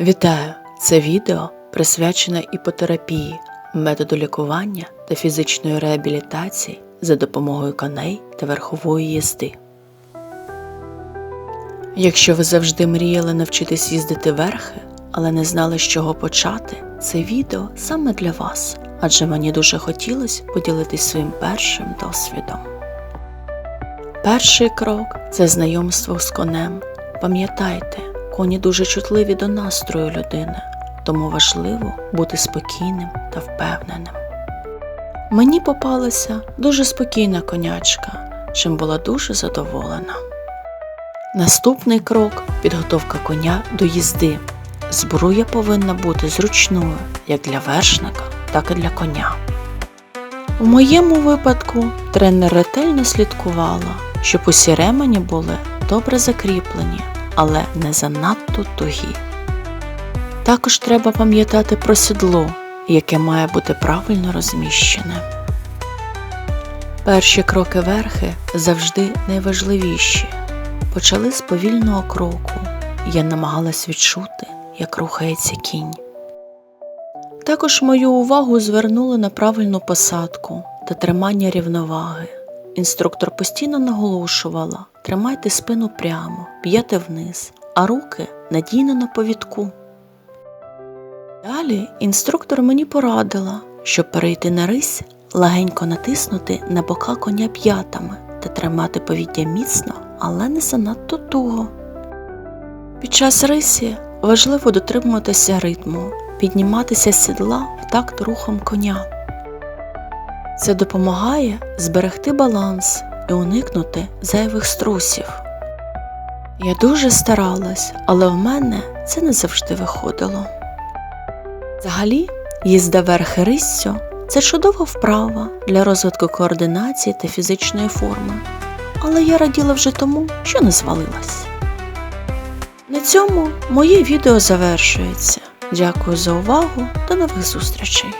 Вітаю! Це відео присвячене іпотерапії, методу лікування та фізичної реабілітації за допомогою коней та верхової їзди. Якщо ви завжди мріяли навчитись їздити верхи, але не знали, з чого почати, це відео саме для вас, адже мені дуже хотілося поділитись своїм першим досвідом. Перший крок це знайомство з конем. Пам'ятайте, коні дуже чутливі до настрою людини, тому важливо бути спокійним та впевненим. Мені попалася дуже спокійна конячка, чим була дуже задоволена. Наступний крок підготовка коня до їзди. Збруя повинна бути зручною як для вершника, так і для коня. У моєму випадку тренер ретельно слідкувала, щоб усі ремені були добре закріплені, але не занадто тугі. Також треба пам'ятати про сідло, яке має бути правильно розміщене. Перші кроки верхи завжди найважливіші. Почали з повільного кроку. Я намагалась відчути, як рухається кінь. Також мою увагу звернули на правильну посадку та тримання рівноваги. Інструктор постійно наголошувала: тримайте спину прямо, п'єте вниз, а руки надійно на повідку. Далі інструктор мені порадила, щоб перейти на рись, легенько натиснути на бока коня п'ятами та тримати повіддя міцно, але не занадто туго. Під час рисі важливо дотримуватися ритму, підніматися з сідла в такт рухом коня. Це допомагає зберегти баланс і уникнути зайвих струсів. Я дуже старалась, але в мене це не завжди виходило. Взагалі, їзда верхи риссю це чудова вправа для розвитку координації та фізичної форми, але я раділа вже тому, що не звалилась. На цьому моє відео завершується. Дякую за увагу, до нових зустрічей!